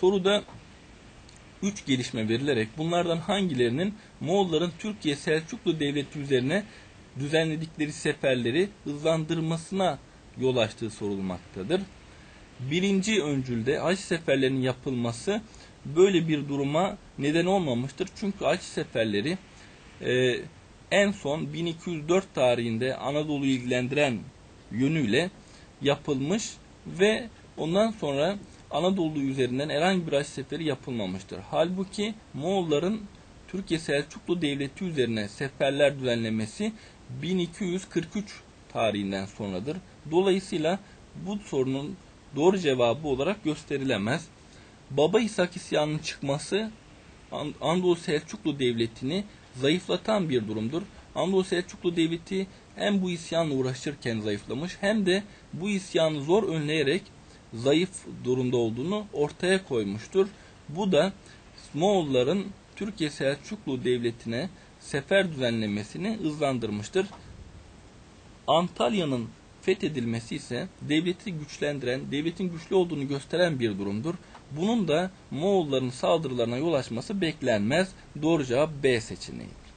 soruda 3 gelişme verilerek bunlardan hangilerinin Moğolların Türkiye Selçuklu Devleti üzerine düzenledikleri seferleri hızlandırmasına yol açtığı sorulmaktadır. Birinci öncülde Haç seferlerinin yapılması böyle bir duruma neden olmamıştır. Çünkü Haç seferleri e, en son 1204 tarihinde Anadolu'yu ilgilendiren yönüyle yapılmış ve ondan sonra Anadolu üzerinden herhangi bir haç seferi yapılmamıştır. Halbuki Moğolların Türkiye Selçuklu Devleti üzerine seferler düzenlemesi 1243 tarihinden sonradır. Dolayısıyla bu sorunun doğru cevabı olarak gösterilemez. Baba İshak isyanının çıkması Anadolu Selçuklu Devleti'ni zayıflatan bir durumdur. Anadolu Selçuklu Devleti hem bu isyanla uğraşırken zayıflamış hem de bu isyanı zor önleyerek zayıf durumda olduğunu ortaya koymuştur. Bu da Moğolların Türkiye Selçuklu Devleti'ne sefer düzenlemesini hızlandırmıştır. Antalya'nın fethedilmesi ise devleti güçlendiren, devletin güçlü olduğunu gösteren bir durumdur. Bunun da Moğolların saldırılarına yol açması beklenmez. Doğru cevap B seçeneği.